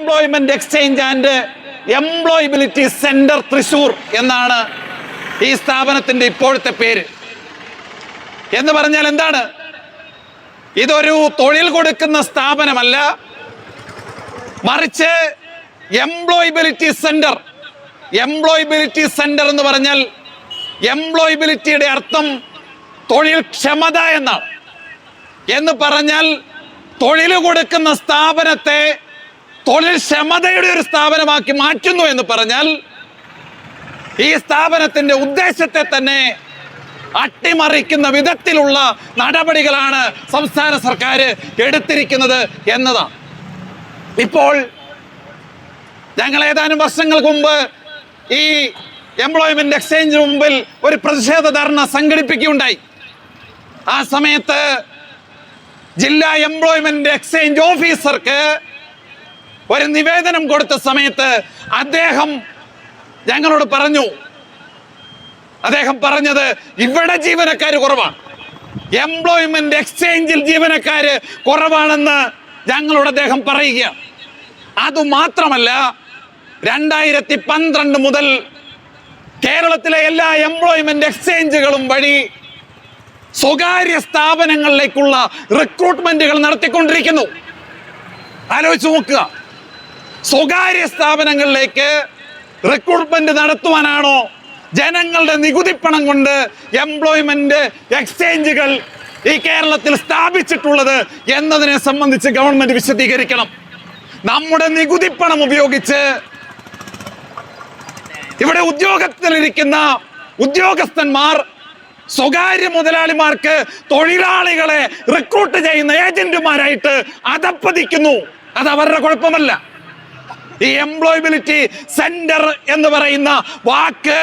Employment exchange and employability centre Thrissur എന്നാണ് ഈ സ്ഥാപനത്തിന്റെ ഇപ്പോഴത്തെ പേര്. എന്ന് പറഞ്ഞാൽ എന്താണ്? ഇതൊരു തൊഴിൽ കൊടുക്കുന്ന സ്ഥാപനമല്ല. മറിച്ച് എംപ്ലോയബിലിറ്റി സെന്റർ എംപ്ലോയബിലിറ്റി സെന്റർ എന്ന് പറഞ്ഞാൽ എംപ്ലോയബിലിറ്റിയുടെ അർത്ഥം തൊഴിൽ ക്ഷമത എന്നാണ്. എന്ന് പറഞ്ഞാൽ തൊഴിൽ കൊടുക്കുന്ന സ്ഥാപനത്തെ തൊഴിൽ ക്ഷമതയുടെ ഒരു സ്ഥാപനമാക്കി മാറ്റുന്നു എന്ന് പറഞ്ഞാൽ ഈ സ്ഥാപനത്തിന്റെ ഉദ്ദേശത്തെ തന്നെ അട്ടിമറിക്കുന്ന വിധത്തിലുള്ള നടപടികളാണ് സംസ്ഥാന സർക്കാർ എടുത്തിരിക്കുന്നത് എന്നതാണ്. ഇപ്പോൾ ഞങ്ങൾ ഏതാനും വർഷങ്ങൾക്ക് മുമ്പ് ഈ എംപ്ലോയ്മെന്റ് എക്സ്ചേഞ്ച് മുമ്പിൽ ഒരു പ്രതിഷേധ ധർണ സംഘടിപ്പിക്കുകയുണ്ടായി. ആ സമയത്ത് ജില്ലാ എംപ്ലോയ്മെന്റ് എക്സ്ചേഞ്ച് ഓഫീസർക്ക് ഒരു നിവേദനം കൊടുത്ത സമയത്ത് അദ്ദേഹം ഞങ്ങളോട് പറഞ്ഞു. അദ്ദേഹം പറഞ്ഞത് ഇവിടെ ജീവനക്കാർ കുറവാണ്. എംപ്ലോയ്മെന്റ് എക്സ്ചേഞ്ചിൽ ജീവനക്കാര് കുറവാണെന്ന് ഞങ്ങളോട് അദ്ദേഹം പറയുക. അതുമാത്രമല്ല രണ്ടായിരത്തി പന്ത്രണ്ട് മുതൽ കേരളത്തിലെ എല്ലാ എംപ്ലോയ്മെന്റ് എക്സ്ചേഞ്ചുകളും വഴി സ്വകാര്യ സ്ഥാപനങ്ങളിലേക്കുള്ള റിക്രൂട്ട്മെന്റുകൾ നടത്തിക്കൊണ്ടിരിക്കുന്നു. ആലോചിച്ച് നോക്കുക. സ്വകാര്യ സ്ഥാപനങ്ങളിലേക്ക് റിക്രൂട്ട്മെന്റ് നടത്തുവാനാണോ ജനങ്ങളുടെ നികുതിപ്പണം കൊണ്ട് എംപ്ലോയ്മെന്റ് എക്സ്ചേഞ്ചുകൾ ഈ കേരളത്തിൽ സ്ഥാപിച്ചിട്ടുള്ളത് എന്നതിനെ സംബന്ധിച്ച് ഗവൺമെന്റ് വിശദീകരിക്കണം. നമ്മുടെ നികുതിപ്പണം ഉപയോഗിച്ച് ഇവിടെ ഉദ്യോഗത്തിലിരിക്കുന്ന ഉദ്യോഗസ്ഥന്മാർ സ്വകാര്യ മുതലാളിമാർക്ക് തൊഴിലാളികളെ റിക്രൂട്ട് ചെയ്യുന്ന ഏജന്റുമാരായിട്ട് അതപ്പതിക്കുന്നു. അത് അവരുടെ കുഴപ്പമല്ല. ഈ എംപ്ലോയബിലിറ്റി സെന്റർ എന്ന് പറയുന്ന വാക്ക്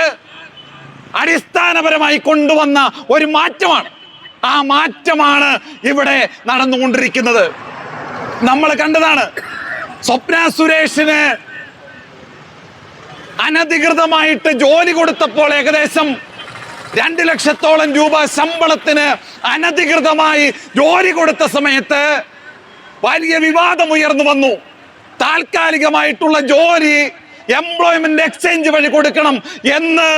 അടിസ്ഥാനപരമായി കൊണ്ടുവന്ന ഒരു മാറ്റമാണ്. ആ മാറ്റമാണ് ഇവിടെ നടന്നുകൊണ്ടിരിക്കുന്നത്. നമ്മൾ കണ്ടതാണ് സ്വപ്ന സുരേഷിന് അനധികൃതമായിട്ട് ജോലി കൊടുത്തപ്പോൾ ഏകദേശം രണ്ട് ലക്ഷത്തോളം രൂപ ശമ്പളത്തിന് അനധികൃതമായി ജോലി കൊടുത്ത സമയത്ത് വലിയ വിവാദം ഉയർന്നു വന്നു. താൽക്കാലികമായിട്ടുള്ള ജോലി എംപ്ലോയ്മെന്റ് എക്സ്ചേഞ്ച് വഴി കൊടുക്കണം എന്ന്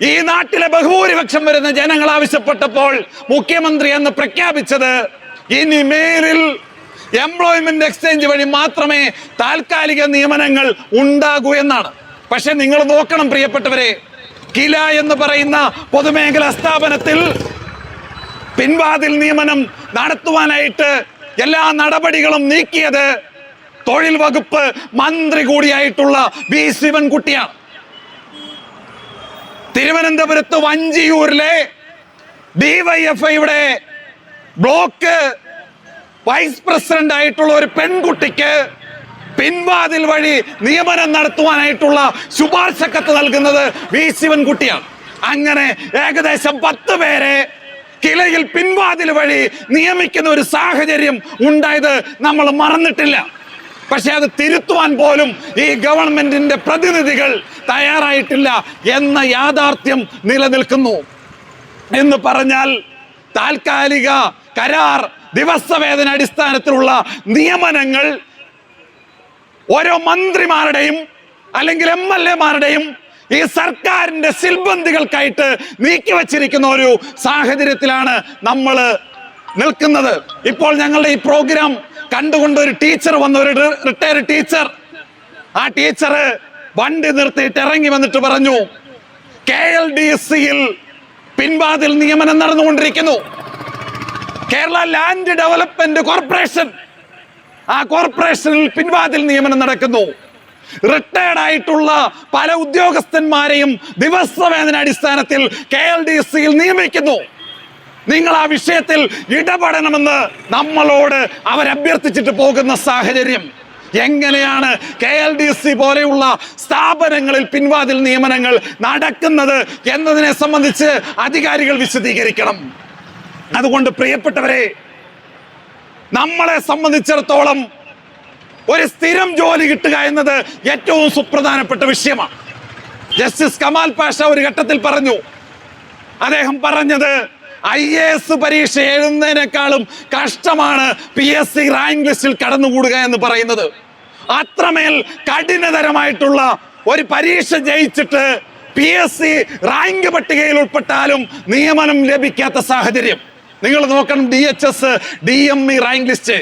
ഈ നാട്ടിലെ ബഹുഭൂരിപക്ഷം വരുന്ന ജനങ്ങൾ ആവശ്യപ്പെട്ടപ്പോൾ മുഖ്യമന്ത്രി എന്ന് പ്രഖ്യാപിച്ചത് ഇനി മേലിൽ എംപ്ലോയ്മെന്റ് എക്സ്ചേഞ്ച് വഴി മാത്രമേ താൽക്കാലിക നിയമനങ്ങൾ ഉണ്ടാകൂ എന്നാണ്. പക്ഷെ നിങ്ങൾ നോക്കണം പ്രിയപ്പെട്ടവരെ കില എന്ന് പറയുന്ന പൊതുമേഖലാ സ്ഥാപനത്തിൽ പിൻവാതിൽ നിയമനം നടത്തുവാനായിട്ട് എല്ലാ നടപടികളും നീക്കിയത് തൊഴിൽ വകുപ്പ് മന്ത്രി കൂടിയായിട്ടുള്ള വി ശിവൻകുട്ടിയാണ് തിരുവനന്തപുരത്ത് വഞ്ചിയൂരിലെ ഡിവൈഎഫ്ഐയുടെ ബ്ലോക്ക് വൈസ് പ്രസിഡന്റ് ആയിട്ടുള്ള ഒരു പെൺകുട്ടിക്ക് പിൻവാതിൽ വഴി നിയമനം നടത്തുവാനായിട്ടുള്ള ശുപാർശ കത്ത് നൽകുന്നത് വി ശിവൻകുട്ടിയാണ് അങ്ങനെ ഏകദേശം പത്ത് പേരെ കിളയിൽ പിൻവാതിൽ വഴി നിയമിക്കുന്ന ഒരു സാഹചര്യം ഉണ്ടായത് നമ്മൾ മറന്നിട്ടില്ല. പക്ഷെ അത് തിരുത്തുവാൻ പോലും ഈ ഗവൺമെന്റിന്റെ പ്രതിനിധികൾ തയ്യാറായിട്ടില്ല എന്ന യാഥാർത്ഥ്യം നിലനിൽക്കുന്നു. എന്ന് പറഞ്ഞാൽ താൽക്കാലിക കരാർ ദിവസവേതന അടിസ്ഥാനത്തിലുള്ള നിയമനങ്ങൾ ഓരോ മന്ത്രിമാരുടെയും അല്ലെങ്കിൽ എം എൽ എമാരുടെയും ഈ സർക്കാരിന്റെ സിൽബന്ധികൾക്കായിട്ട് നീക്കിവച്ചിരിക്കുന്ന ഒരു സാഹചര്യത്തിലാണ് നമ്മൾ നിൽക്കുന്നത്. ഇപ്പോൾ ഞങ്ങളുടെ ഈ പ്രോഗ്രാം കണ്ടുകൊണ്ട് ഒരു ടീച്ചർ വന്ന ഒരു റിട്ടയർഡ് ടീച്ചർ. ആ ടീച്ചർ വണ്ടി നിർത്തിയിട്ട് ഇറങ്ങി വന്നിട്ട് പറഞ്ഞു കെ എൽ ഡി സിയിൽ പിൻവാതിൽ നിയമനം നടന്നുകൊണ്ടിരിക്കുന്നു. കേരള ലാൻഡ് ഡെവലപ്മെന്റ് കോർപ്പറേഷൻ ആ കോർപ്പറേഷനിൽ പിൻവാതിൽ നിയമനം നടക്കുന്നു. റിട്ടയർഡ് ആയിട്ടുള്ള പല ഉദ്യോഗസ്ഥന്മാരെയും ദിവസവേതന അടിസ്ഥാനത്തിൽ കെ എൽ ഡി സിയിൽ നിയമിക്കുന്നു. നിങ്ങൾ ആ വിഷയത്തിൽ ഇടപെടണമെന്ന് നമ്മളോട് അവരഭ്യർത്ഥിച്ചിട്ട് പോകുന്ന സാഹചര്യം. എങ്ങനെയാണ് കെ എൽ ഡി സി പോലെയുള്ള സ്ഥാപനങ്ങളിൽ പിൻവാതിൽ നിയമനങ്ങൾ നടക്കുന്നത് എന്നതിനെ സംബന്ധിച്ച് അധികാരികൾ വിശദീകരിക്കണം. അതുകൊണ്ട് പ്രിയപ്പെട്ടവരെ നമ്മളെ സംബന്ധിച്ചിടത്തോളം ഒരു സ്ഥിരം ജോലി കിട്ടുക എന്നത് ഏറ്റവും സുപ്രധാനപ്പെട്ട വിഷയമാണ്. ജസ്റ്റിസ് കമാൽ പാഷ ഒരു ഘട്ടത്തിൽ പറഞ്ഞു. അദ്ദേഹം പറഞ്ഞത് ഐ എ എസ് പരീക്ഷ എഴുതുന്നതിനേക്കാളും കഷ്ടമാണ് പി എസ് സി റാങ്ക് ലിസ്റ്റിൽ കടന്നുകൂടുക എന്ന് പറയുന്നത്. അത്രമേൽ കഠിനതരമായിട്ടുള്ള ഒരു പരീക്ഷ ജയിച്ചിട്ട് പി എസ് സി റാങ്ക് പട്ടികയിൽ ഉൾപ്പെട്ടാലും നിയമനം ലഭിക്കാത്ത സാഹചര്യം. നിങ്ങൾ നോക്കണം D H S D M E rank list.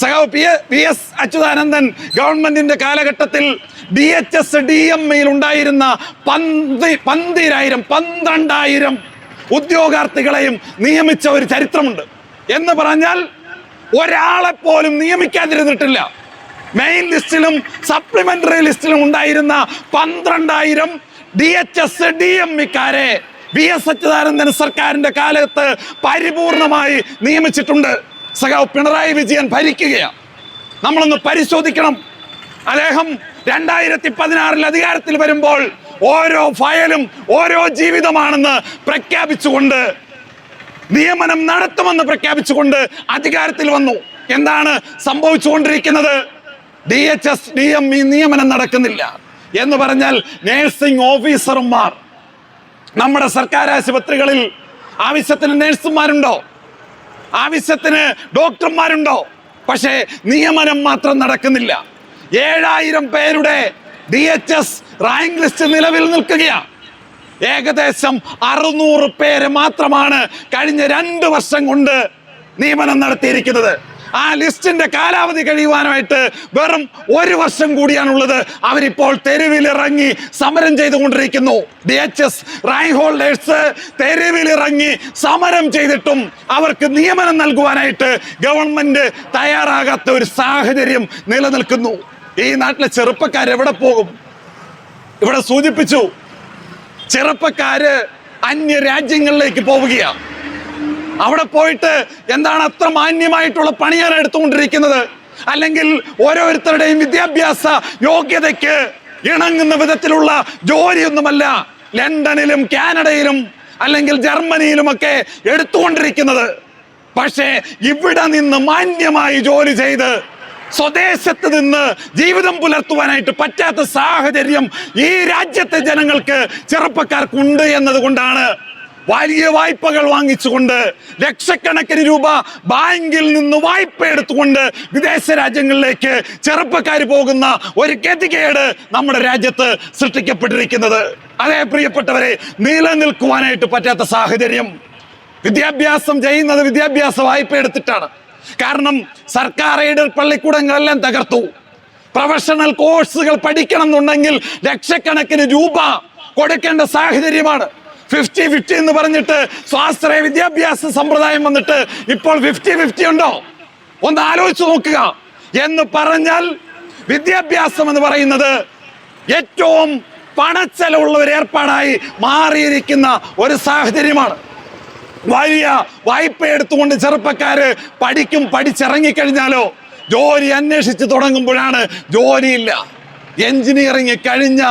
സഹോ P P S Achuthanandan ഗവൺമെന്റിന്റെ കാലഘട്ടത്തിൽ D H S D M ഇയിൽ ഉണ്ടായിരുന്ന പന്തി പന്തിരായിരം പന്ത്രണ്ടായിരം ഉദ്യോഗാർത്ഥികളെയും നിയമിച്ച ഒരു ചരിത്രമുണ്ട്. എന്ന് പറഞ്ഞാൽ ഒരാളെ പോലും നിയമിക്കാതിരുന്നിട്ടില്ല. മെയിൻ ലിസ്റ്റിലും സപ്ലിമെന്ററി ലിസ്റ്റിലും ഉണ്ടായിരുന്ന പന്ത്രണ്ടായിരം D H S D M ഇക്കാരെ V S Achuthanandan സർക്കാരിന്റെ കാലത്ത് പരിപൂർണമായി നിയമിച്ചിട്ടുണ്ട്. സഖാവ് പിണറായി വിജയൻ ഭരിക്കുകയാണ്. നമ്മളൊന്ന് പരിശോധിക്കണം. അദ്ദേഹം രണ്ടായിരത്തി പതിനാറിൽ അധികാരത്തിൽ വരുമ്പോൾ ഓരോ ഫയലും ഓരോ ജീവിതമാണെന്ന് പ്രഖ്യാപിച്ചുകൊണ്ട് നിയമനം നടത്തുമെന്ന് പ്രഖ്യാപിച്ചുകൊണ്ട് അധികാരത്തിൽ വന്നു. എന്താണ് സംഭവിച്ചുകൊണ്ടിരിക്കുന്നത്? D H S D M ഈ നിയമനം നടക്കുന്നില്ല. എന്ന് പറഞ്ഞാൽ നേഴ്സിംഗ് ഓഫീസർമാർ നമ്മുടെ സർക്കാർ ആശുപത്രികളിൽ ആവശ്യത്തിന് നേഴ്സുമാരുണ്ടോ? ആവശ്യത്തിന് ഡോക്ടർമാരുണ്ടോ? പക്ഷേ നിയമനം മാത്രം നടക്കുന്നില്ല. ഏഴായിരം പേരുടെ D H S rank list നിലവിൽ നിൽക്കുകയാണ് ഏകദേശം അറുന്നൂറ് പേര് മാത്രമാണ് കഴിഞ്ഞ രണ്ട് വർഷം കൊണ്ട് നിയമനം നടത്തിയിരിക്കുന്നത്. ആ ലിസ്റ്റിന്റെ കാലാവധി കഴിയുവാനായിട്ട് വെറും ഒരു വർഷം കൂടിയാണുള്ളത്. അവരിപ്പോൾ തെരുവിലിറങ്ങി സമരം ചെയ്തുകൊണ്ടിരിക്കുന്നു. ഡി എച്ച് എസ് റൈ ഹോൾഡേഴ്സ് തെരുവിലിറങ്ങി സമരം ചെയ്തിട്ടും അവർക്ക് നിയമനം നൽകുവാനായിട്ട് ഗവൺമെന്റ് തയ്യാറാകാത്ത ഒരു സാഹചര്യം നിലനിൽക്കുന്നു. ഈ നാട്ടിലെ ചെറുപ്പക്കാർ എവിടെ പോകും? ഇവിടെ സൂചിപ്പിച്ചു. ചെറുപ്പക്കാര് അന്യ രാജ്യങ്ങളിലേക്ക് പോവുകയാണ് അവിടെ പോയിട്ട് എന്താണ് അത്ര മാന്യമായിട്ടുള്ള പണിയാണ് എടുത്തുകൊണ്ടിരിക്കുന്നത്? അല്ലെങ്കിൽ ഓരോരുത്തരുടെയും വിദ്യാഭ്യാസ യോഗ്യതയ്ക്ക് ഇണങ്ങുന്ന വിധത്തിലുള്ള ജോലിയൊന്നുമല്ല ലണ്ടനിലും കാനഡയിലും അല്ലെങ്കിൽ ജർമ്മനിയിലുമൊക്കെ എടുത്തുകൊണ്ടിരിക്കുന്നത്. പക്ഷേ ഇവിടെ നിന്ന് മാന്യമായി ജോലി ചെയ്ത് സ്വദേശത്ത് നിന്ന് ജീവിതം പുലർത്തുവാനായിട്ട് പറ്റാത്ത സാഹചര്യം ഈ രാജ്യത്തെ ജനങ്ങൾക്ക് ചെറുപ്പക്കാർക്കുണ്ട് എന്നതുകൊണ്ടാണ് വലിയ വായ്പകൾ വാങ്ങിച്ചുകൊണ്ട് ലക്ഷക്കണക്കിന് രൂപ ബാങ്കിൽ നിന്ന് വായ്പ എടുത്തുകൊണ്ട് വിദേശ രാജ്യങ്ങളിലേക്ക് ചെറുപ്പക്കാർ പോകുന്ന ഒരു ഗതികേട് നമ്മുടെ രാജ്യത്ത് സൃഷ്ടിക്കപ്പെട്ടിരിക്കുന്നത്. അതേ പ്രിയപ്പെട്ടവരെ നിലനിൽക്കുവാനായിട്ട് പറ്റാത്ത സാഹചര്യം. വിദ്യാഭ്യാസം ചെയ്യുന്നത് വിദ്യാഭ്യാസ വായ്പ എടുത്തിട്ടാണ്. കാരണം സർക്കാർ എയ്ഡഡ് പള്ളിക്കൂടങ്ങളെല്ലാം തകർത്തു. പ്രൊഫഷണൽ കോഴ്സുകൾ പഠിക്കണം എന്നുണ്ടെങ്കിൽ ലക്ഷക്കണക്കിന് രൂപ കൊടുക്കേണ്ട സാഹചര്യമാണ്. ഫിഫ്റ്റി ഫിഫ്റ്റി എന്ന് പറഞ്ഞിട്ട് സ്വാശ്രയ വിദ്യാഭ്യാസ സമ്പ്രദായം വന്നിട്ട് ഇപ്പോൾ ഫിഫ്റ്റി ഫിഫ്റ്റി ഉണ്ടോ? ഒന്ന് ആലോചിച്ച് നോക്കുക. എന്ന് പറഞ്ഞാൽ വിദ്യാഭ്യാസം എന്ന് പറയുന്നത് ഏറ്റവും പണച്ചെലവുള്ള ഒരു ഏർപ്പാടായി മാറിയിരിക്കുന്ന ഒരു സാഹചര്യമാണ്. വലിയ വായ്പ എടുത്തുകൊണ്ട് ചെറുപ്പക്കാര് പഠിക്കും പഠിച്ചിറങ്ങിക്കഴിഞ്ഞാലോ ജോലി അന്വേഷിച്ച് തുടങ്ങുമ്പോഴാണ് ജോലിയില്ല. എഞ്ചിനീയറിംഗ് കഴിഞ്ഞ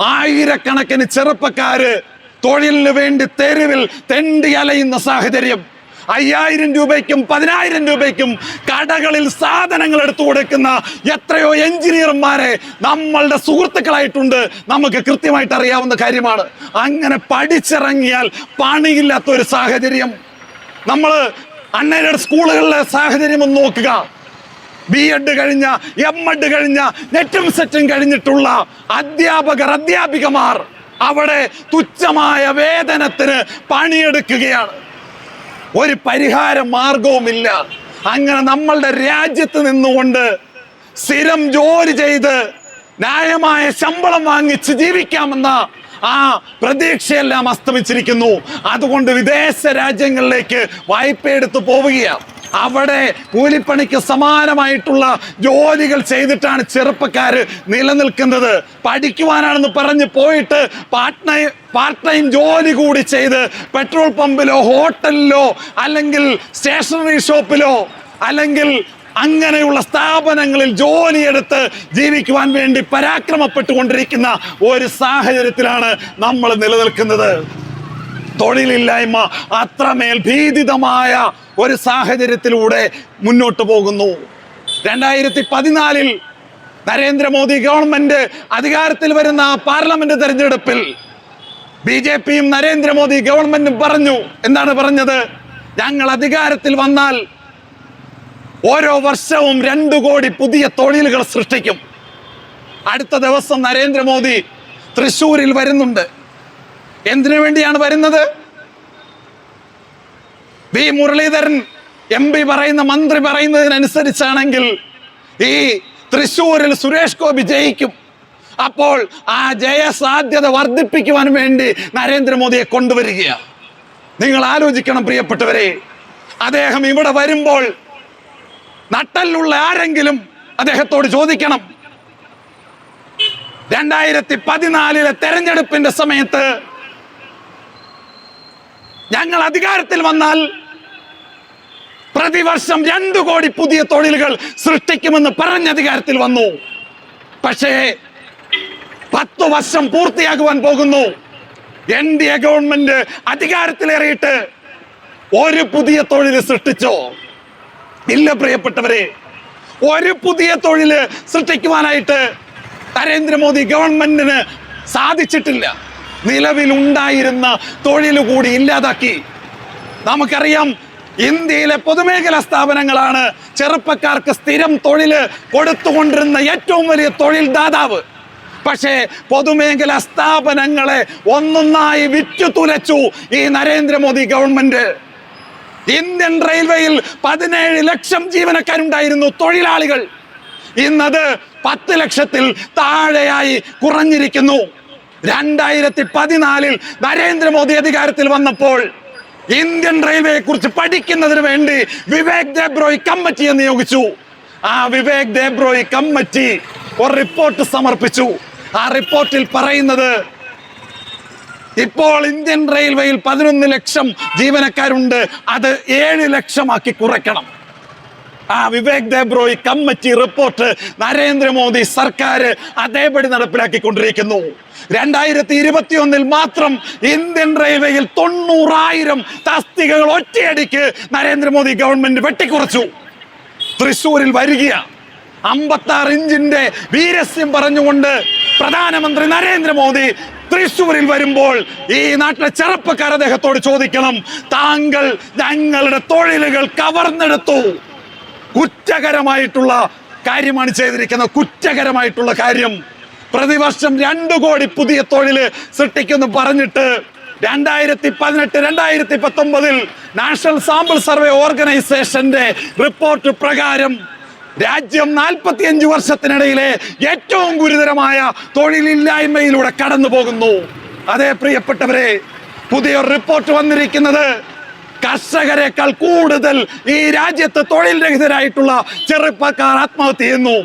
ആയിരക്കണക്കിന് ചെറുപ്പക്കാര് തൊഴിലിന് വേണ്ടി തെരുവിൽ തെണ്ടി അലയുന്ന സാഹചര്യം. അയ്യായിരം രൂപയ്ക്കും പതിനായിരം രൂപയ്ക്കും കടകളിൽ സാധനങ്ങൾ എടുത്തു കൊടുക്കുന്ന എത്രയോ എഞ്ചിനീയർമാരെ നമ്മളുടെ സുഹൃത്തുക്കളായിട്ടുണ്ട്. നമുക്ക് കൃത്യമായിട്ട് അറിയാവുന്ന കാര്യമാണ്. അങ്ങനെ പഠിച്ചിറങ്ങിയാൽ പണിയില്ലാത്ത ഒരു സാഹചര്യം. നമ്മൾ അണ്ണേരുടെ സ്കൂളുകളിലെ സാഹചര്യം ഒന്ന് നോക്കുക. ബി എഡ് കഴിഞ്ഞ എം എഡ് കഴിഞ്ഞ നെറ്റും സെറ്റും കഴിഞ്ഞിട്ടുള്ള അധ്യാപകർ അധ്യാപികമാർ അവിടെ തുച്ഛമായ വേതനത്തിന് പണിയെടുക്കുകയാണ്. ഒരു പരിഹാര മാർഗവുമില്ല. അങ്ങനെ നമ്മളുടെ രാജ്യത്ത് നിന്നുകൊണ്ട് സ്ഥിരം ജോലി ചെയ്ത് ന്യായമായ ശമ്പളം വാങ്ങിച്ച് ജീവിക്കാമെന്ന ആ പ്രതീക്ഷയെല്ലാം അസ്തമിച്ചിരിക്കുന്നു. അതുകൊണ്ട് വിദേശ രാജ്യങ്ങളിലേക്ക് വായ്പ എടുത്ത് പോവുകയാണ്. അവിടെ കൂലിപ്പണിക്ക് സമാനമായിട്ടുള്ള ജോലികൾ ചെയ്തിട്ടാണ് ചെറുപ്പക്കാർ നിലനിൽക്കുന്നത്. പഠിക്കുവാനാണെന്ന് പറഞ്ഞ് പോയിട്ട് പാർട്ട് പാർട്ട് ടൈം ജോലി കൂടി ചെയ്ത് പെട്രോൾ പമ്പിലോ ഹോട്ടലിലോ അല്ലെങ്കിൽ സ്റ്റേഷനറി ഷോപ്പിലോ അല്ലെങ്കിൽ അങ്ങനെയുള്ള സ്ഥാപനങ്ങളിൽ ജോലിയെടുത്ത് ജീവിക്കുവാൻ വേണ്ടി പരാക്രമപ്പെട്ടുകൊണ്ടിരിക്കുന്ന ഒരു സാഹചര്യത്തിലാണ് നമ്മൾ നിലനിൽക്കുന്നത്. തൊഴിലില്ലായ്മ അത്രമേൽ ഭീതിതമായ ഒരു സാഹചര്യത്തിലൂടെ മുന്നോട്ട് പോകുന്നു. രണ്ടായിരത്തി പതിനാലിൽ നരേന്ദ്രമോദി ഗവൺമെന്റ് അധികാരത്തിൽ വരുന്ന പാർലമെന്റ് തെരഞ്ഞെടുപ്പിൽ ബി ജെ പിയും നരേന്ദ്രമോദി ഗവൺമെന്റും പറഞ്ഞു. എന്താണ് പറഞ്ഞത്? ഞങ്ങൾ അധികാരത്തിൽ വന്നാൽ ഓരോ വർഷവും രണ്ടു കോടി പുതിയ തൊഴിലുകൾ സൃഷ്ടിക്കും. അടുത്ത ദിവസം നരേന്ദ്രമോദി തൃശ്ശൂരിൽ വരുന്നുണ്ട്. എന്തിനു വേണ്ടിയാണ് വരുന്നത്? വി മുരളീധരൻ എം പി പറയുന്ന മന്ത്രി പറയുന്നതിനനുസരിച്ചാണെങ്കിൽ ഈ തൃശ്ശൂരിൽ സുരേഷ് ഗോപി ജയിക്കും. അപ്പോൾ ആ ജയസാധ്യത വർദ്ധിപ്പിക്കുവാൻ വേണ്ടി നരേന്ദ്രമോദിയെ കൊണ്ടുവരികയാണ് നിങ്ങൾ ആലോചിക്കണം പ്രിയപ്പെട്ടവരെ. അദ്ദേഹം ഇവിടെ വരുമ്പോൾ നട്ടലിലുള്ള ആരെങ്കിലും അദ്ദേഹത്തോട് ചോദിക്കണം. രണ്ടായിരത്തി പതിനാലിലെ തെരഞ്ഞെടുപ്പിന്റെ സമയത്ത് ഞങ്ങൾ അധികാരത്തിൽ വന്നാൽ പ്രതിവർഷം രണ്ടു കോടി പുതിയ തൊഴിലുകൾ സൃഷ്ടിക്കുമെന്ന് പറഞ്ഞ അധികാരത്തിൽ വന്നു. പക്ഷേ പത്തു വർഷം പൂർത്തിയാകുവാൻ പോകുന്നു. എൻ ഡി എ ഗവൺമെന്റ് അധികാരത്തിലേറിയിട്ട് ഒരു പുതിയ തൊഴിൽ സൃഷ്ടിച്ചോ? ഇല്ല പ്രിയപ്പെട്ടവരെ. ഒരു പുതിയ തൊഴിൽ സൃഷ്ടിക്കുവാനായിട്ട് നരേന്ദ്രമോദി ഗവൺമെന്റിന് സാധിച്ചിട്ടില്ല. നിലവിലുണ്ടായിരുന്ന തൊഴിൽ കൂടി ഇല്ലാതാക്കി. നമുക്കറിയാം ഇന്ത്യയിലെ പൊതുമേഖലാ സ്ഥാപനങ്ങളാണ് ചെറുപ്പക്കാർക്ക് സ്ഥിരം തൊഴിൽ കൊടുത്തുകൊണ്ടിരുന്ന ഏറ്റവും വലിയ തൊഴിൽ ദാതാവ്. പക്ഷേ പൊതുമേഖലാ സ്ഥാപനങ്ങളെ ഒന്നൊന്നായി വിറ്റു തുലച്ചു ഈ നരേന്ദ്രമോദി ഗവൺമെന്റ്. ഇന്ത്യൻ റെയിൽവേയിൽ പതിനേഴ് ലക്ഷം ജീവനക്കാരുണ്ടായിരുന്നു തൊഴിലാളികൾ. ഇന്നത് പത്ത് ലക്ഷത്തിൽ താഴെയായി കുറഞ്ഞിരിക്കുന്നു. രണ്ടായിരത്തി പതിനാലിൽ നരേന്ദ്രമോദി അധികാരത്തിൽ വന്നപ്പോൾ ഇന്ത്യൻ റെയിൽവേയെ കുറിച്ച് പഠിക്കുന്നതിന് വേണ്ടി വിവേക് ദേബ്രോയ് കമ്മിറ്റിയെ നിയോഗിച്ചു. ആ വിവേക് ദേബ്രോയ് കമ്മിറ്റി ഒരു റിപ്പോർട്ട് സമർപ്പിച്ചു. ആ റിപ്പോർട്ടിൽ പറയുന്നത് ഇപ്പോൾ ഇന്ത്യൻ റെയിൽവേയിൽ പതിനൊന്ന് ലക്ഷം ജീവനക്കാരുണ്ട്. അത് ഏഴ് ലക്ഷമാക്കി കുറയ്ക്കണം. ആ വിവേക് ദേബ്രോയ് കമ്മിറ്റി റിപ്പോർട്ട് നരേന്ദ്രമോദി സർക്കാർ അതേപടി നടപ്പിലാക്കിക്കൊണ്ടിരിക്കുന്നു. രണ്ടായിരത്തി ഇരുപത്തി ഒന്നിൽ മാത്രം ഇന്ത്യൻ റെയിൽവേയിൽ തൊണ്ണൂറായിരം തസ്തികകൾ ഒറ്റയടിക്ക് നരേന്ദ്രമോദി ഗവൺമെന്റ് വെട്ടിക്കുറച്ചു. തൃശ്ശൂരിൽ വരികയാണ് അമ്പത്തി ആറ് ഇഞ്ചിന്റെ വീരസ്യം പറഞ്ഞുകൊണ്ട് പ്രധാനമന്ത്രി നരേന്ദ്രമോദി തൃശ്ശൂരിൽ വരുമ്പോൾ ഈ നാട്ടിലെ ചെറുപ്പക്കാർ അദ്ദേഹത്തോട് ചോദിക്കണം താങ്കൾ ഞങ്ങളുടെ തൊഴിലുകൾ കവർന്നെടുത്തു. കുറ്റകരമായിട്ടുള്ള കാര്യമാണ് ചെയ്തിരിക്കുന്നത് കുറ്റകരമായിട്ടുള്ള കാര്യം. പ്രതിവർഷം രണ്ടു കോടി പുതിയ തൊഴിൽ സൃഷ്ടിക്കുന്നു പറഞ്ഞിട്ട് രണ്ടായിരത്തി പതിനെട്ട് രണ്ടായിരത്തി പത്തൊമ്പതിൽ നാഷണൽ സാമ്പിൾ സർവേ ഓർഗനൈസേഷന്റെ റിപ്പോർട്ട് പ്രകാരം രാജ്യം നാൽപ്പത്തിയഞ്ച് വർഷത്തിനിടയിലെ ഏറ്റവും ഗുരുതരമായ തൊഴിലില്ലായ്മയിലൂടെ കടന്നു പോകുന്നു അതേ പ്രിയപ്പെട്ടവരെ പുതിയ റിപ്പോർട്ട് വന്നിരിക്കുന്നത് കർഷകരെക്കാൾ കൂടുതൽ ഈ രാജ്യത്ത് തൊഴിൽ രഹിതരായിട്ടുള്ള ചെറുപ്പക്കാർ ആത്മഹത്യ ചെയ്യുന്നു.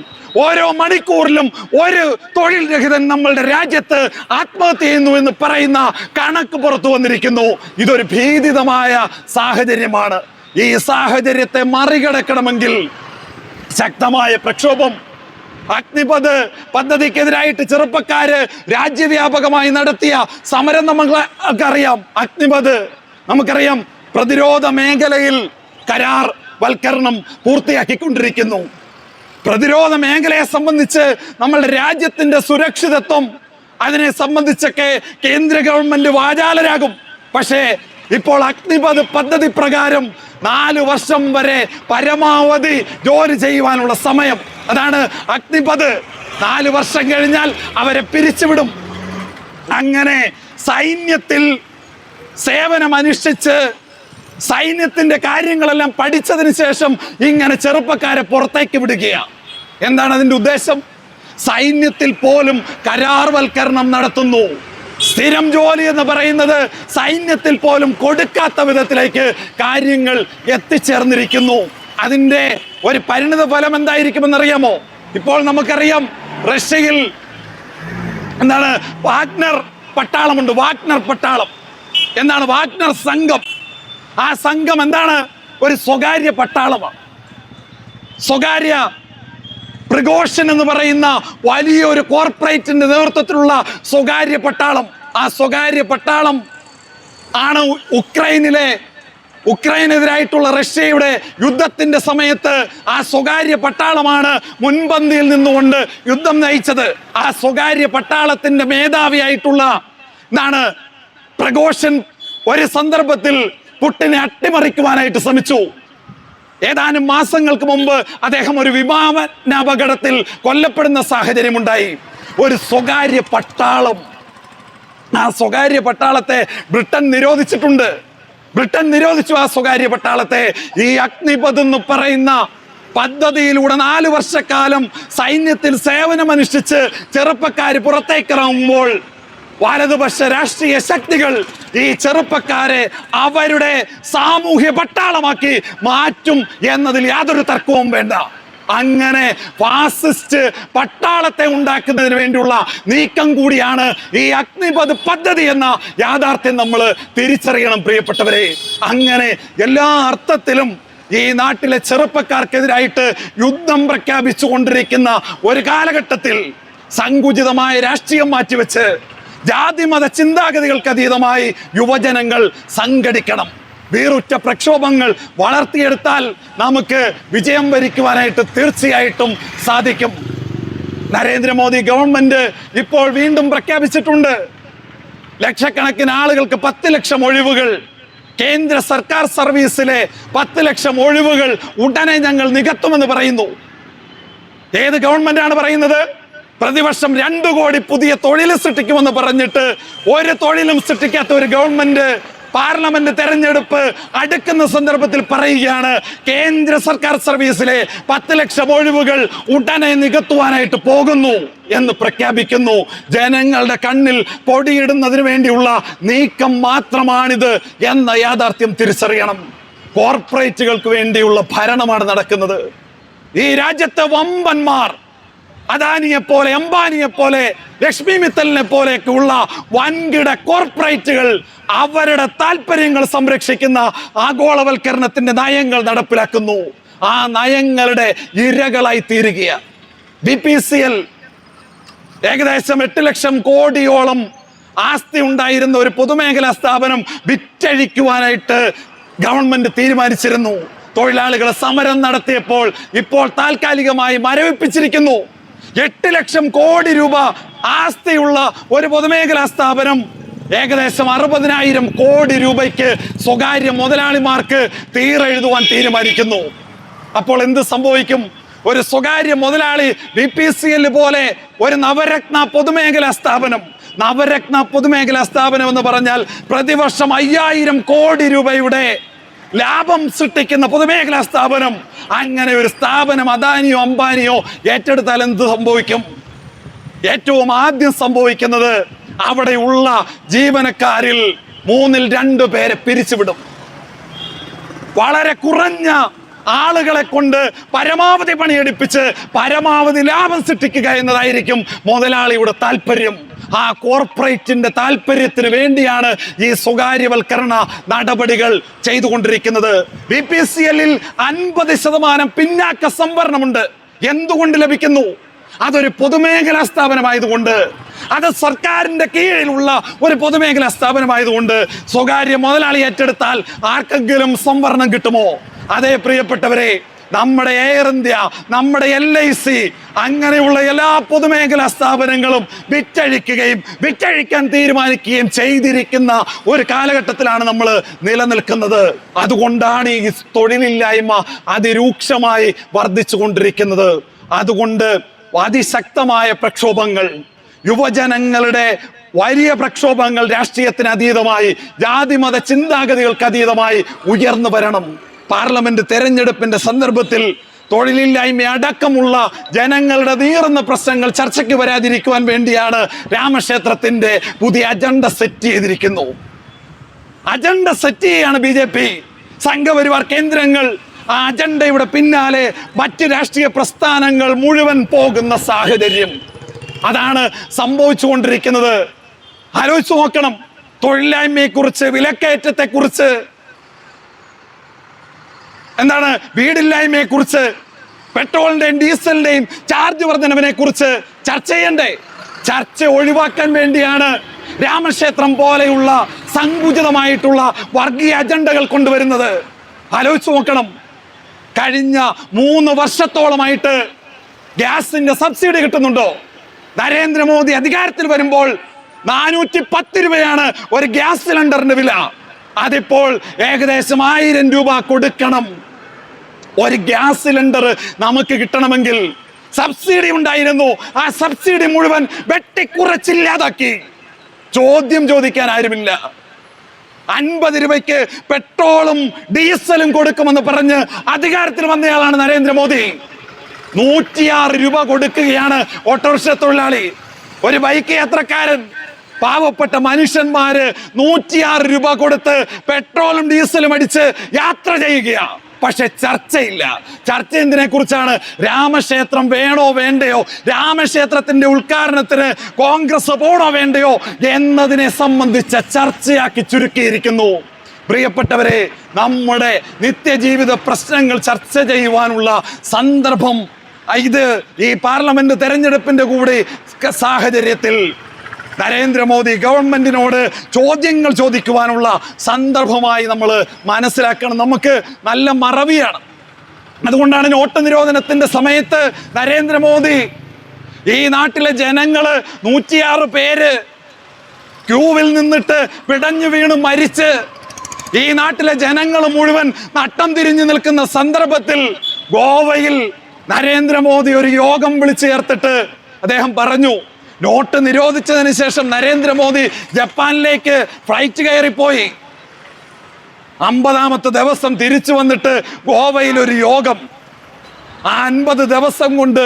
ഓരോ മണിക്കൂറിലും ഒരു തൊഴിൽ രഹിതൻ നമ്മളുടെ രാജ്യത്ത് ആത്മഹത്യ ചെയ്യുന്നു എന്ന് പറയുന്ന കണക്ക് പുറത്തു വന്നിരിക്കുന്നു. ഇതൊരു ഭീതിതമായ സാഹചര്യമാണ്. ഈ സാഹചര്യത്തെ മറികടക്കണമെങ്കിൽ ശക്തമായ പ്രക്ഷോഭം അഗ്നിപത് പദ്ധതിക്കെതിരായിട്ട് ചെറുപ്പക്കാര് രാജ്യവ്യാപകമായി നടത്തിയ സമരം നമുക്കറിയാം അഗ്നിപത് നമുക്കറിയാം പ്രതിരോധ മേഖലയിൽ കരാർ വൽക്കരണം പൂർത്തിയാക്കിക്കൊണ്ടിരിക്കുന്നു. പ്രതിരോധ മേഖലയെ സംബന്ധിച്ച് നമ്മളുടെ രാജ്യത്തിന്റെ സുരക്ഷിതത്വം അതിനെ സംബന്ധിച്ചൊക്കെ കേന്ദ്ര ഗവൺമെന്റ് വാചാലരാകും. പക്ഷേ ഇപ്പോൾ അഗ്നിപത് പദ്ധതി പ്രകാരം നാല് വർഷം വരെ പരമാവധി ജോലി ചെയ്യുവാനുള്ള സമയം. അതാണ് അഗ്നിപത് നാല് വർഷം കഴിഞ്ഞാൽ അവരെ പിരിച്ചുവിടും. അങ്ങനെ സൈന്യത്തിൽ സേവനമനുഷ്ഠിച്ച് സൈന്യത്തിന്റെ കാര്യങ്ങളെല്ലാം പഠിച്ചതിന് ശേഷം ഇങ്ങനെ ചെറുപ്പക്കാരെ പുറത്തേക്ക് വിടുകയാണ്. എന്താണ് അതിന്റെ ഉദ്ദേശം? സൈന്യത്തിൽ പോലും കരാർവൽക്കരണം നടത്തുന്നു. സ്ഥിരം ജോലി എന്ന് പറയുന്നത് സൈന്യത്തിൽ പോലും കൊടുക്കാത്ത വിധത്തിലേക്ക് കാര്യങ്ങൾ എത്തിച്ചേർന്നിരിക്കുന്നു. അതിന്റെ ഒരു പരിണിത ഫലം എന്തായിരിക്കുമെന്നറിയാമോ? ഇപ്പോൾ നമുക്കറിയാം റഷ്യയിൽ എന്താണ് വാഗ്നർ പട്ടാളമുണ്ട്. വാഗ്നർ പട്ടാളം. എന്താണ്? വാഗ്നർ സംഘം. ആ സംഘം എന്താണ്? ഒരു സ്വകാര്യ പട്ടാളമാണ്. സ്വകാര്യ പ്രിഗോഷൻ എന്ന് പറയുന്ന വലിയൊരു കോർപ്പറേറ്റിന്റെ നേതൃത്വത്തിലുള്ള സ്വകാര്യ പട്ടാളം. ആ സ്വകാര്യ പട്ടാളം ആണ് ഉക്രൈനിലെ ഉക്രൈനെതിരായിട്ടുള്ള റഷ്യയുടെ യുദ്ധത്തിന്റെ സമയത്ത് ആ സ്വകാര്യ പട്ടാളമാണ് മുൻപന്തിയിൽ നിന്നുകൊണ്ട് യുദ്ധം നയിച്ചത്. ആ സ്വകാര്യ പട്ടാളത്തിന്റെ മേധാവിയായിട്ടുള്ള എന്താണ് പ്രഘോഷൻ. ഒരു സന്ദർഭത്തിൽ പുട്ടിനെ അട്ടിമറിക്കുവാനായിട്ട് ശ്രമിച്ചു. ഏതാനും മാസങ്ങൾക്ക് മുമ്പ് അദ്ദേഹം ഒരു വിമാനാപകടത്തിൽ കൊല്ലപ്പെടുന്ന സാഹചര്യമുണ്ടായി. ഒരു സ്വകാര്യ പട്ടാളം. ആ സ്വകാര്യ പട്ടാളത്തെ ബ്രിട്ടൻ നിരോധിച്ചിട്ടുണ്ട്. ബ്രിട്ടൻ നിരോധിച്ചു ആ സ്വകാര്യ പട്ടാളത്തെ. ഈ അഗ്നിപത് എന്ന് പറയുന്ന പദ്ധതിയിലൂടെ നാല് വർഷക്കാലം സൈന്യത്തിൽ സേവനമനുഷ്ഠിച്ച് ചെറുപ്പക്കാർ പുറത്തേക്കിറങ്ങുമ്പോൾ വലതുപക്ഷ രാഷ്ട്രീയ ശക്തികൾ ഈ ചെറുപ്പക്കാരെ അവരുടെ സാമൂഹ്യ പട്ടാളമാക്കി മാറ്റും എന്നതിൽ യാതൊരു തർക്കവും വേണ്ട. അങ്ങനെ ഫാസിസ്റ്റ് പട്ടാളത്തെ ഉണ്ടാക്കുന്നതിന് വേണ്ടിയുള്ള നീക്കം കൂടിയാണ് ഈ അഗ്നിപത് പദ്ധതി എന്ന യാഥാർത്ഥ്യം നമ്മൾ തിരിച്ചറിയണം പ്രിയപ്പെട്ടവരെ. അങ്ങനെ എല്ലാ അർത്ഥത്തിലും ഈ നാട്ടിലെ ചെറുപ്പക്കാർക്കെതിരായിട്ട് യുദ്ധം പ്രഖ്യാപിച്ചു കൊണ്ടിരിക്കുന്ന ഒരു കാലഘട്ടത്തിൽ സങ്കുചിതമായ രാഷ്ട്രീയം മാറ്റിവെച്ച് ജാതിമത ചിന്താഗതികൾക്ക് അതീതമായി യുവജനങ്ങൾ സംഘടിക്കണം. വേറുറ്റ പ്രക്ഷോഭങ്ങൾ വളർത്തിയെടുത്താൽ നമുക്ക് വിജയം വരിക്കുവാനായിട്ട് തീർച്ചയായിട്ടും സാധിക്കും. നരേന്ദ്രമോദി ഗവൺമെന്റ് ഇപ്പോൾ വീണ്ടും പ്രഖ്യാപിച്ചിട്ടുണ്ട്. ലക്ഷക്കണക്കിന് ആളുകൾക്ക് പത്ത് ലക്ഷം ഒഴിവുകൾ. കേന്ദ്ര സർക്കാർ സർവീസിലെ പത്ത് ലക്ഷം ഒഴിവുകൾ ഉടനെ ഞങ്ങൾ നികത്തുമെന്ന് പറയുന്നു. ഏത് ഗവൺമെന്റാണ് പറയുന്നത്? പ്രതിവർഷം രണ്ടു കോടി പുതിയ തൊഴിൽ സൃഷ്ടിക്കുമെന്ന് പറഞ്ഞിട്ട് ഒരു തൊഴിലും സൃഷ്ടിക്കാത്ത ഒരു ഗവൺമെന്റ് പാർലമെന്റ് തെരഞ്ഞെടുപ്പ് അടുക്കുന്ന സന്ദർഭത്തിൽ പറയുകയാണ് കേന്ദ്ര സർക്കാർ സർവീസിലെ പത്ത് ലക്ഷം ഒഴിവുകൾ ഉടനെ നികത്തുവാനായിട്ട് പോകുന്നു എന്ന് പ്രഖ്യാപിക്കുന്നു. ജനങ്ങളുടെ കണ്ണിൽ പൊടിയിടുന്നതിന് വേണ്ടിയുള്ള നീക്കം മാത്രമാണിത് എന്ന യാഥാർത്ഥ്യം തിരിച്ചറിയണം. കോർപ്പറേറ്റുകൾക്ക് വേണ്ടിയുള്ള ഭരണമാണ് നടക്കുന്നത്. ഈ രാജ്യത്തെ വമ്പന്മാർ അദാനിയെ പോലെ അംബാനിയെ പോലെ ലക്ഷ്മി മിത്തലിനെ പോലെയൊക്കെ ഉള്ള വൻകിട കോർപ്പറേറ്റുകൾ അവരുടെ താല്പര്യങ്ങൾ സംരക്ഷിക്കുന്ന ആഗോളവൽക്കരണത്തിന്റെ നയങ്ങൾ നടപ്പിലാക്കുന്നു. ആ നയങ്ങളുടെ ഇരകളായി തീരുകയാണ്. ബി പി സി എൽ ഏകദേശം എട്ട് ലക്ഷം കോടിയോളം ആസ്തി ഉണ്ടായിരുന്ന ഒരു പൊതുമേഖലാ സ്ഥാപനം വിറ്റഴിക്കുവാനായിട്ട് ഗവൺമെന്റ് തീരുമാനിച്ചിരുന്നു. തൊഴിലാളികൾ സമരം നടത്തിയപ്പോൾ ഇപ്പോൾ താൽക്കാലികമായി മരവിപ്പിച്ചിരിക്കുന്നു. എട്ട് ലക്ഷം കോടി രൂപ ആസ്തിയുള്ള ഒരു പൊതുമേഖലാ സ്ഥാപനം ഏകദേശം അറുപതിനായിരം കോടി രൂപയ്ക്ക് സ്വകാര്യ മുതലാളിമാർക്ക് തീരെഴുതുവാൻ തീരുമാനിക്കുന്നു. അപ്പോൾ എന്ത് സംഭവിക്കും? ഒരു സ്വകാര്യ മുതലാളി ബി പി സി എൽ പോലെ ഒരു നവരത്ന പൊതുമേഖലാ സ്ഥാപനം നവരത്ന പൊതുമേഖലാ സ്ഥാപനം എന്ന് പറഞ്ഞാൽ പ്രതിവർഷം അയ്യായിരം കോടി രൂപയുടെ ലാഭം സൃഷ്ടിക്കുന്ന പൊതുമേഖലാ സ്ഥാപനം. അങ്ങനെ ഒരു സ്ഥാപനം അദാനിയോ അംബാനിയോ ഏറ്റെടുത്താൽ എന്ത് സംഭവിക്കും? ഏറ്റവും ആദ്യം സംഭവിക്കുന്നത് അവിടെയുള്ള ജീവനക്കാരിൽ മൂന്നിൽ രണ്ടു പേരെ പിരിച്ചുവിടും. വളരെ കുറഞ്ഞ ആളുകളെ കൊണ്ട് പരമാവധി പണിയെടുപ്പിച്ച് പരമാവധി ലാഭം സൃഷ്ടിക്കുക എന്നതായിരിക്കും മുതലാളിയുടെ താല്പര്യം. ആ കോർപ്പറേറ്റിന്റെ താല്പര്യത്തിന് വേണ്ടിയാണ് ഈ സ്വകാര്യവൽക്കരണ നടപടികൾ ചെയ്തുകൊണ്ടിരിക്കുന്നത്. ബി പി സി എല്ലിൽ അൻപത് ശതമാനം പിന്നാക്ക സംവരണമുണ്ട്. എന്തുകൊണ്ട് ലഭിക്കുന്നു? അതൊരു പൊതുമേഖലാ സ്ഥാപനമായതുകൊണ്ട്. അത് സർക്കാരിന്റെ കീഴിലുള്ള ഒരു പൊതുമേഖലാ സ്ഥാപനമായതുകൊണ്ട് സ്വകാര്യ മുതലാളി ഏറ്റെടുത്താൽ ആർക്കെങ്കിലും സംവരണം കിട്ടുമോ? അതേ പ്രിയപ്പെട്ടവരെ നമ്മുടെ എയർ ഇന്ത്യ നമ്മുടെ എൽ ഐ സി അങ്ങനെയുള്ള എല്ലാ പൊതുമേഖലാ സ്ഥാപനങ്ങളും വിറ്റഴിക്കുകയും വിറ്റഴിക്കാൻ തീരുമാനിക്കുകയും ചെയ്തിരിക്കുന്ന ഒരു കാലഘട്ടത്തിലാണ് നമ്മൾ നിലനിൽക്കുന്നത്. അതുകൊണ്ടാണ് ഈ തൊഴിലില്ലായ്മ അതിരൂക്ഷമായി വർദ്ധിച്ചു കൊണ്ടിരിക്കുന്നത്. അതുകൊണ്ട് അതിശക്തമായ പ്രക്ഷോഭങ്ങൾ യുവജനങ്ങളുടെ വലിയ പ്രക്ഷോഭങ്ങൾ രാഷ്ട്രീയത്തിന് അതീതമായി ജാതിമത ചിന്താഗതികൾക്ക് അതീതമായി ഉയർന്നു വരണം. പാർലമെന്റ് തെരഞ്ഞെടുപ്പിന്റെ സന്ദർഭത്തിൽ തൊഴിലില്ലായ്മ അടക്കമുള്ള ജനങ്ങളുടെ നീറുന്ന പ്രശ്നങ്ങൾ ചർച്ചയ്ക്ക് വരാതിരിക്കുവാൻ വേണ്ടിയാണ് രാമക്ഷേത്രത്തിന്റെ പുതിയ അജണ്ട സെറ്റ് ചെയ്തിരിക്കുന്നു. അജണ്ട സെറ്റ് ചെയ്യാണ് ബി ജെ പി. സംഘപരിവാർ കേന്ദ്രങ്ങൾ ആ അജണ്ടയുടെ പിന്നാലെ മറ്റ് രാഷ്ട്രീയ പ്രസ്ഥാനങ്ങൾ മുഴുവൻ പോകുന്ന സാഹചര്യം. അതാണ് സംഭവിച്ചുകൊണ്ടിരിക്കുന്നത്. ആലോചിച്ച് നോക്കണം. തൊഴിലില്ലായ്മയെക്കുറിച്ച് വിലക്കയറ്റത്തെക്കുറിച്ച് എന്താണ് വീടില്ലായ്മയെ കുറിച്ച് പെട്രോളിന്റെയും ഡീസലിന്റെയും ചാർജ് വർധനവിനെ കുറിച്ച് ചർച്ച ചെയ്യണ്ടേ? ചർച്ച ഒഴിവാക്കാൻ വേണ്ടിയാണ് രാമക്ഷേത്രം പോലെയുള്ള സങ്കുചിതമായിട്ടുള്ള വർഗീയ അജണ്ടകൾ കൊണ്ടുവരുന്നത്. ആലോചിച്ച് നോക്കണം. കഴിഞ്ഞ മൂന്ന് വർഷത്തോളമായിട്ട് ഗ്യാസിന്റെ സബ്സിഡി കിട്ടുന്നുണ്ടോ? നരേന്ദ്രമോദി അധികാരത്തിൽ വരുമ്പോൾ നാനൂറ്റി പത്ത് രൂപയാണ് ഒരു ഗ്യാസ് സിലിണ്ടറിന്റെ വില. അതിപ്പോൾ ഏകദേശം ആയിരം രൂപ കൊടുക്കണം. ഒരു ഗ്യാസ് സിലിണ്ടർ നമുക്ക് കിട്ടണമെങ്കിൽ സബ്സിഡി ഉണ്ടായിരുന്നു. ആ സബ്സിഡി മുഴുവൻ വെട്ടിക്കുറച്ചില്ലാതാക്കി. ചോദ്യം ചോദിക്കാൻ ആരുമില്ല. അൻപത് രൂപയ്ക്ക് പെട്രോളും ഡീസലും കൊടുക്കുമെന്ന് പറഞ്ഞ് അധികാരത്തിൽ വന്നയാളാണ് നരേന്ദ്രമോദി. നൂറ്റിയാറ് രൂപ കൊടുക്കുകയാണ് ഓട്ടോറിക്ഷ തൊഴിലാളി. ഒരു ബൈക്ക് യാത്രക്കാരൻ. പാവപ്പെട്ട മനുഷ്യന്മാര് നൂറ്റിയാറ് രൂപ കൊടുത്ത് പെട്രോളും ഡീസലും അടിച്ച് യാത്ര ചെയ്യുകയാണ് പക്ഷെ ചർച്ചയില്ല. ചർച്ച എന്തിനെ കുറിച്ചാണ്? രാമക്ഷേത്രം വേണോ വേണ്ടയോ? രാമക്ഷേത്രത്തിന്റെ ഉദ്ഘാടനത്തിന് കോൺഗ്രസ് പോണോ വേണ്ടയോ? എന്നതിനെ സംബന്ധിച്ച ചർച്ചയാക്കി ചുരുക്കിയിരിക്കുന്നു. പ്രിയപ്പെട്ടവരെ നമ്മുടെ നിത്യജീവിത പ്രശ്നങ്ങൾ ചർച്ച ചെയ്യുവാനുള്ള സന്ദർഭം ഇത് ഈ പാർലമെന്റ് തെരഞ്ഞെടുപ്പിന്റെ കൂടെ സാഹചര്യത്തിൽ നരേന്ദ്രമോദി ഗവൺമെന്റിനോട് ചോദ്യങ്ങൾ ചോദിക്കുവാനുള്ള സന്ദർഭമായി നമ്മൾ മനസ്സിലാക്കണം. നമുക്ക് നല്ല മറവിയാണ്. അതുകൊണ്ടാണ് നോട്ട് നിരോധനത്തിന്റെ സമയത്ത് നരേന്ദ്രമോദി ഈ നാട്ടിലെ ജനങ്ങൾ നൂറ്റിയാറ് പേര് ക്യൂവിൽ നിന്നിട്ട് പിടഞ്ഞു വീണ് മരിച്ച് ഈ നാട്ടിലെ ജനങ്ങൾ മുഴുവൻ നട്ടം തിരിഞ്ഞു നിൽക്കുന്ന സന്ദർഭത്തിൽ ഗോവയിൽ നരേന്ദ്രമോദി ഒരു യോഗം വിളിച്ചു ചേർത്തിട്ട് അദ്ദേഹം പറഞ്ഞു. നോട്ട് നിരോധിച്ചതിന് ശേഷം നരേന്ദ്രമോദി ജപ്പാനിലേക്ക് ഫ്ലൈറ്റ് കയറിപ്പോയി. അമ്പതാമത്തെ ദിവസം തിരിച്ചു വന്നിട്ട് ഗോവയിൽ ഒരു യോഗം. ആ അൻപത് ദിവസം കൊണ്ട്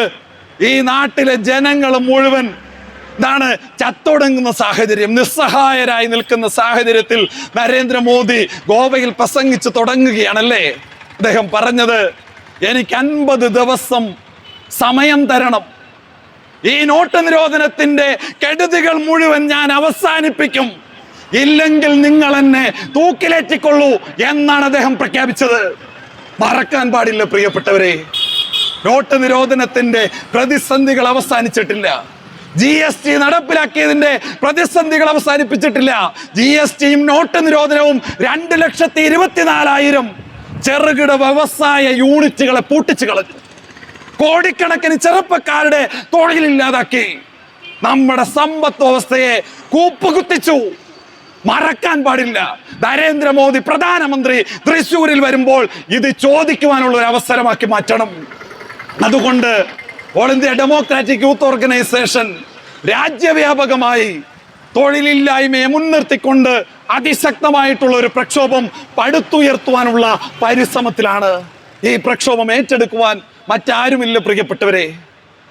ഈ നാട്ടിലെ ജനങ്ങൾ മുഴുവൻ ഇതാണ് ചത്തൊടുങ്ങുന്ന സാഹചര്യം നിസ്സഹായരായി നിൽക്കുന്ന സാഹചര്യത്തിൽ നരേന്ദ്രമോദി ഗോവയിൽ പ്രസംഗിച്ചു തുടങ്ങുകയാണല്ലേ? അദ്ദേഹം പറഞ്ഞത് എനിക്ക് അൻപത് ദിവസം സമയം തരണം. ഈ നോട്ട് നിരോധനത്തിന്റെ കെടുതികൾ മുഴുവൻ ഞാൻ അവസാനിപ്പിക്കും. ഇല്ലെങ്കിൽ നിങ്ങൾ എന്നെ തൂക്കിലേറ്റിക്കൊള്ളൂ എന്നാണ് അദ്ദേഹം പ്രഖ്യാപിച്ചത്. മറക്കാൻ പാടില്ല പ്രിയപ്പെട്ടവരെ. നോട്ട് നിരോധനത്തിന്റെ പ്രതിസന്ധികൾ അവസാനിച്ചിട്ടില്ല. ജി എസ് ടി നടപ്പിലാക്കിയതിന്റെ പ്രതിസന്ധികൾ അവസാനിപ്പിച്ചിട്ടില്ല. ജി എസ് ടിയും നോട്ട് നിരോധനവും രണ്ട് ലക്ഷത്തി ഇരുപത്തിനാലായിരം ചെറുകിട വ്യവസായ യൂണിറ്റുകളെ പൂട്ടിച്ചു കളഞ്ഞു. കോടിക്കണക്കിന് ചെറുപ്പക്കാരുടെ തൊഴിലില്ലാതാക്കി നമ്മുടെ സമ്പത്ത് വ്യവസ്ഥയെ കൂപ്പുകുത്തിച്ചു. മറക്കാൻ പാടില്ല. നരേന്ദ്രമോദി പ്രധാനമന്ത്രി തൃശ്ശൂരിൽ വരുമ്പോൾ ഇത് ചോദിക്കുവാനുള്ള ഒരു അവസരമാക്കി മാറ്റണം. അതുകൊണ്ട് All India Democratic Youth Organisation രാജ്യവ്യാപകമായി തൊഴിലില്ലായ്മയെ മുൻനിർത്തിക്കൊണ്ട് അതിശക്തമായിട്ടുള്ള ഒരു പ്രക്ഷോഭം പടുത്തുയർത്തുവാനുള്ള പരിശ്രമത്തിലാണ്. ഈ പ്രക്ഷോഭം ഏറ്റെടുക്കുവാൻ മറ്റാരുമില്ല പ്രിയപ്പെട്ടവരെ.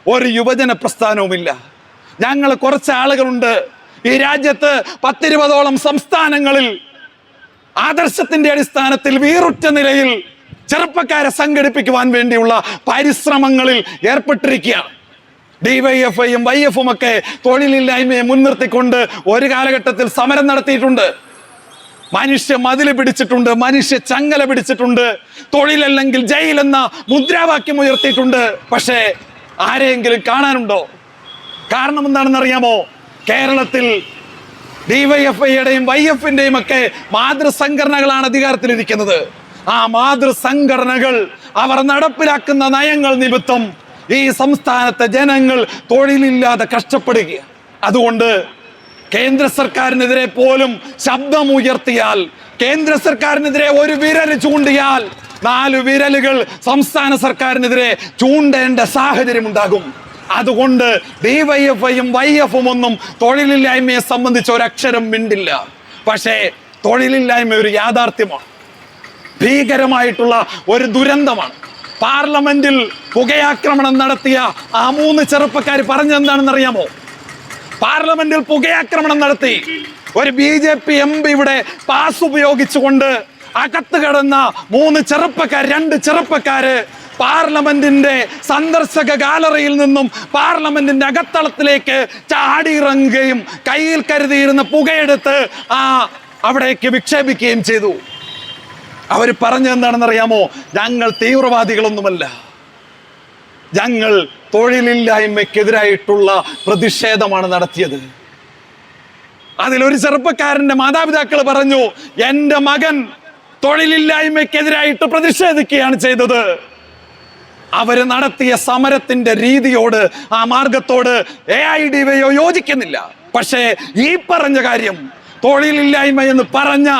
ഒരു യുവജന പ്രസ്ഥാനവുമില്ല. ഞങ്ങൾ കുറച്ച് ആളുകളുണ്ട്. ഈ രാജ്യത്ത് പത്തിരുപതോളം സംസ്ഥാനങ്ങളിൽ ആദർശത്തിന്റെ അടിസ്ഥാനത്തിൽ വീറുറ്റ നിലയിൽ ചെറുപ്പക്കാരെ സംഘടിപ്പിക്കുവാൻ വേണ്ടിയുള്ള പരിശ്രമങ്ങളിൽ ഏർപ്പെട്ടിരിക്കുകയാണ്. ഡിവൈഎഫ്ഐയും വൈ എഫും ഒക്കെ തൊഴിലില്ലായ്മയെ മുൻനിർത്തിക്കൊണ്ട് ഒരു കാലഘട്ടത്തിൽ സമരം നടത്തിയിട്ടുണ്ട്. മനുഷ്യ മതിൽ പിടിച്ചിട്ടുണ്ട് മനുഷ്യ ചങ്ങല പിടിച്ചിട്ടുണ്ട് തൊഴിലല്ലെങ്കിൽ ജയിൽ എന്ന മുദ്രാവാക്യം ഉയർത്തിയിട്ടുണ്ട്. പക്ഷേ ആരെയെങ്കിലും കാണാനുണ്ടോ? കാരണം എന്താണെന്ന് അറിയാമോ കേരളത്തിൽ ഡിവൈഎഫ്ഐയുടെയും വൈ എഫിന്റെയും ഒക്കെ മാതൃസംഘടനകളാണ് അധികാരത്തിലിരിക്കുന്നത്. ആ മാതൃസംഘടനകൾ അവർ നടപ്പിലാക്കുന്ന നയങ്ങൾ നിമിത്തം ഈ സംസ്ഥാനത്തെ ജനങ്ങൾ തൊഴിലില്ലാതെ കഷ്ടപ്പെടുകയാണ്. അതുകൊണ്ട് കേന്ദ്ര സർക്കാരിനെതിരെ പോലും ശബ്ദമുയർത്തിയാൽ കേന്ദ്ര സർക്കാരിനെതിരെ ഒരു വിരൽ ചൂണ്ടിയാൽ നാല് വിരലുകൾ സംസ്ഥാന സർക്കാരിനെതിരെ ചൂണ്ടേണ്ട സാഹചര്യം ഉണ്ടാകും അതുകൊണ്ട് ഡിവൈഎഫ്ഐയും വൈ എഫും ഒന്നും തൊഴിലില്ലായ്മയെ സംബന്ധിച്ച് ഒരക്ഷരം മിണ്ടില്ല. പക്ഷേ തൊഴിലില്ലായ്മ ഒരു യാഥാർത്ഥ്യമാണ്. ഭീകരമായിട്ടുള്ള ഒരു ദുരന്തമാണ്. പാർലമെന്റിൽ പുകയാക്രമണം നടത്തിയ ആ മൂന്ന് ചെറുപ്പക്കാർ പറഞ്ഞെന്താണെന്ന് അറിയാമോ പാർലമെന്റിൽ പുകയാക്രമണം നടത്തി. ഒരു B J P M P ഇവിടെ പാസ് ഉപയോഗിച്ചുകൊണ്ട് അകത്ത് കിടന്ന മൂന്ന് ചെറുപ്പക്കാർ രണ്ട് ചെറുപ്പക്കാര് പാർലമെന്റിന്റെ സന്ദർശക ഗാലറിയിൽ നിന്നും പാർലമെന്റിന്റെ അകത്തളത്തിലേക്ക് ചാടിയിറങ്ങുകയും കയ്യിൽ കരുതിയിരുന്ന പുകയെടുത്ത് ആ അവിടേക്ക് വിക്ഷേപിക്കുകയും ചെയ്തു. അവർ പറഞ്ഞെന്താണെന്ന് അറിയാമോ ഞങ്ങൾ തീവ്രവാദികളൊന്നുമല്ല. ഞങ്ങൾ തൊഴിലില്ലായ്മയ്ക്കെതിരായിട്ടുള്ള പ്രതിഷേധമാണ് നടത്തിയത്. അതിലൊരു ചെറുപ്പക്കാരന്റെ മാതാപിതാക്കൾ പറഞ്ഞു എന്റെ മകൻ തൊഴിലില്ലായ്മയ്ക്കെതിരായിട്ട് പ്രതിഷേധിക്കുകയാണ് ചെയ്തത്. അവർ നടത്തിയ സമരത്തിന്റെ രീതിയോട് ആ മാർഗത്തോട് എ ഐ ഡി വൈയോ യോജിക്കുന്നില്ല. പക്ഷേ ഈ പറഞ്ഞ കാര്യം തൊഴിലില്ലായ്മ എന്ന് പറഞ്ഞ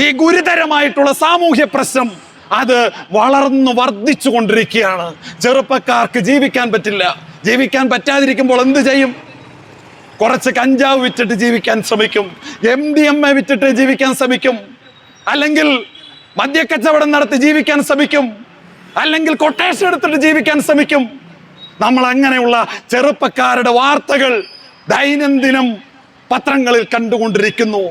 ഈ ഗുരുതരമായിട്ടുള്ള സാമൂഹ്യ പ്രശ്നം അത് വളർന്നു വർദ്ധിച്ചു കൊണ്ടിരിക്കുകയാണ്. ചെറുപ്പക്കാർക്ക് ജീവിക്കാൻ പറ്റില്ല. ജീവിക്കാൻ പറ്റാതിരിക്കുമ്പോൾ എന്ത് ചെയ്യും? കുറച്ച് കഞ്ചാവ് വിറ്റിട്ട് ജീവിക്കാൻ ശ്രമിക്കും. എം ഡി എം എ വിറ്റിട്ട് ജീവിക്കാൻ ശ്രമിക്കും. അല്ലെങ്കിൽ മദ്യക്കച്ചവടം നടത്തി ജീവിക്കാൻ ശ്രമിക്കും. അല്ലെങ്കിൽ കൊട്ടേഷൻ എടുത്തിട്ട് ജീവിക്കാൻ ശ്രമിക്കും. നമ്മൾ അങ്ങനെയുള്ള ചെറുപ്പക്കാരുടെ വാർത്തകൾ ദൈനംദിനം പത്രങ്ങളിൽ കണ്ടുകൊണ്ടിരിക്കുന്നു.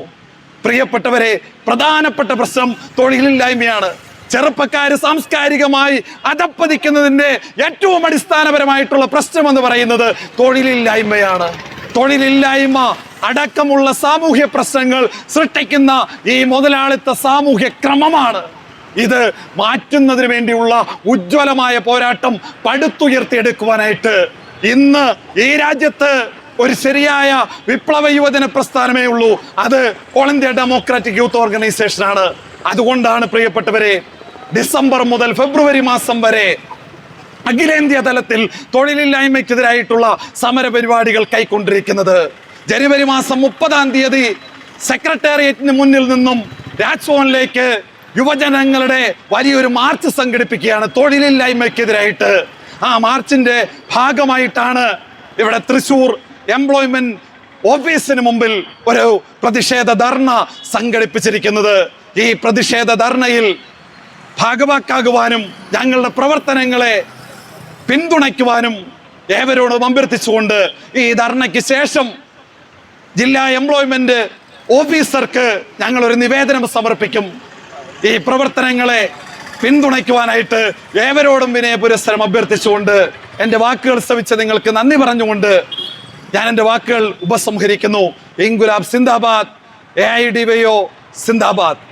പ്രിയപ്പെട്ടവരെ പ്രധാനപ്പെട്ട പ്രശ്നം തൊഴിലില്ലായ്മയാണ്. ചെറുപ്പക്കാർ സാംസ്കാരികമായി അതപ്പതിക്കുന്നതിന്റെ ഏറ്റവും അടിസ്ഥാനപരമായിട്ടുള്ള പ്രശ്നം എന്ന് പറയുന്നത് തൊഴിലില്ലായ്മയാണ്. തൊഴിലില്ലായ്മ അടക്കമുള്ള സാമൂഹ്യ പ്രശ്നങ്ങൾ സൃഷ്ടിക്കുന്ന ഈ മുതലാളിത്ത സാമൂഹ്യ ക്രമമാണ്. ഇത് മാറ്റുന്നതിന് വേണ്ടിയുള്ള ഉജ്ജ്വലമായ പോരാട്ടം പടുത്തുയർത്തിയെടുക്കുവാനായിട്ട് ഇന്ന് ഈ രാജ്യത്ത് ഒരു ശരിയായ വിപ്ലവ യുവജന പ്രസ്ഥാനമേ ഉള്ളൂ. അത് ഓൾ ഇന്ത്യ ഡെമോക്രാറ്റിക് യൂത്ത് ഓർഗനൈസേഷനാണ്. അതുകൊണ്ടാണ് പ്രിയപ്പെട്ടവരെ ഡിസംബർ മുതൽ ഫെബ്രുവരി മാസം വരെ അഖിലേന്ത്യാ തലത്തിൽ തൊഴിലില്ലായ്മയ്ക്കെതിരായിട്ടുള്ള സമര പരിപാടികൾ കൈക്കൊണ്ടിരിക്കുന്നത്. ജനുവരി മാസം മുപ്പതാം തീയതി സെക്രട്ടേറിയറ്റിന് മുന്നിൽ നിന്നും രാജ്ഭവനിലേക്ക് യുവജനങ്ങളുടെ വലിയൊരു മാർച്ച് സംഘടിപ്പിക്കുകയാണ് തൊഴിലില്ലായ്മയ്ക്കെതിരായിട്ട്. ആ മാർച്ചിന്റെ ഭാഗമായിട്ടാണ് ഇവിടെ തൃശൂർ എംപ്ലോയ്മെന്റ് ഓഫീസിന് മുമ്പിൽ ഒരു പ്രതിഷേധ ധർണ സംഘടിപ്പിച്ചിരിക്കുന്നത്. ഈ പ്രതിഷേധ ധർണയിൽ ഭാഗവാക്കാകുവാനും ഞങ്ങളുടെ പ്രവർത്തനങ്ങളെ പിന്തുണയ്ക്കുവാനും ഏവരോടും അഭ്യർത്ഥിച്ചുകൊണ്ട് ഈ ധർണയ്ക്ക് ശേഷം ജില്ലാ എംപ്ലോയ്മെന്റ് ഓഫീസർക്ക് ഞങ്ങളൊരു നിവേദനം സമർപ്പിക്കും. ഈ പ്രവർത്തനങ്ങളെ പിന്തുണയ്ക്കുവാനായിട്ട് ഏവരോടും വിനയ പുരസ്സരം അഭ്യർത്ഥിച്ചുകൊണ്ട് എന്റെ വാക്കുകൾ ശ്രവിച്ച നിങ്ങൾക്ക് നന്ദി പറഞ്ഞുകൊണ്ട് ഞാൻ എന്റെ വാക്കുകൾ ഉപസംഹരിക്കുന്നു. ഇൻഗുലാബ് സിന്ദാബാദ് A I D Y O Zindabad.